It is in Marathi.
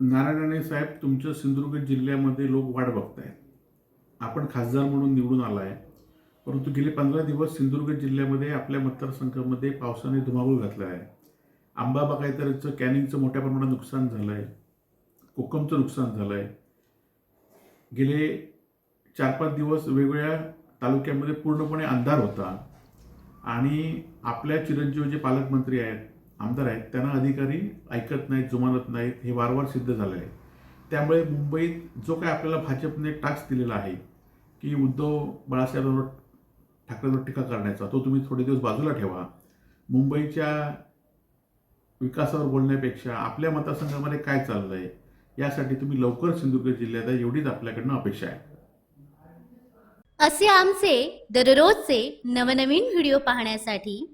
नारायण साहेब तुमच्या सिंधुदुर्ग जिल्ह्यामध्ये लोक वाट बघतायत. आपण खासदार म्हणून निवडून आलाय. परंतु गेले पंधरा दिवस सिंधुदुर्ग जिल्ह्यामध्ये आपल्या मतदारसंघामध्ये पावसाने धुमाकूळ घातला आहे आंबा बागायतचं कॅनिंगचं मोठ्या प्रमाणात नुकसान झालं आहे कोकमचं नुकसान झालं आहे गेले चार पाच दिवस वेगवेगळ्या तालुक्यामध्ये पूर्णपणे अंधार होता. आणि आपल्या चिरंजीव जे पालकमंत्री आहेत आमदार आहेत. त्यांना अधिकारी ऐकत नाहीत जुमानत नाहीत हे वारंवार सिद्ध झालं आहे त्यामुळे मुंबईत जो काय आपल्याला भाजपने टास्क दिलेला आहे की उद्धव बाळासाहेबांवर ठाकरेंवर टीका करण्याचा तो तुम्ही थोडे दिवस बाजूला ठेवा. मुंबईच्या विकासावर बोलण्यापेक्षा आपल्या मतदारसंघामध्ये काय चाललं आहे यासाठी तुम्ही लवकर सिंधुदुर्ग जिल्ह्यात एवढीच आपल्याकडनं अपेक्षा आहे. असे आमचे दररोजचे नवनवीन व्हिडिओ पाहण्यासाठी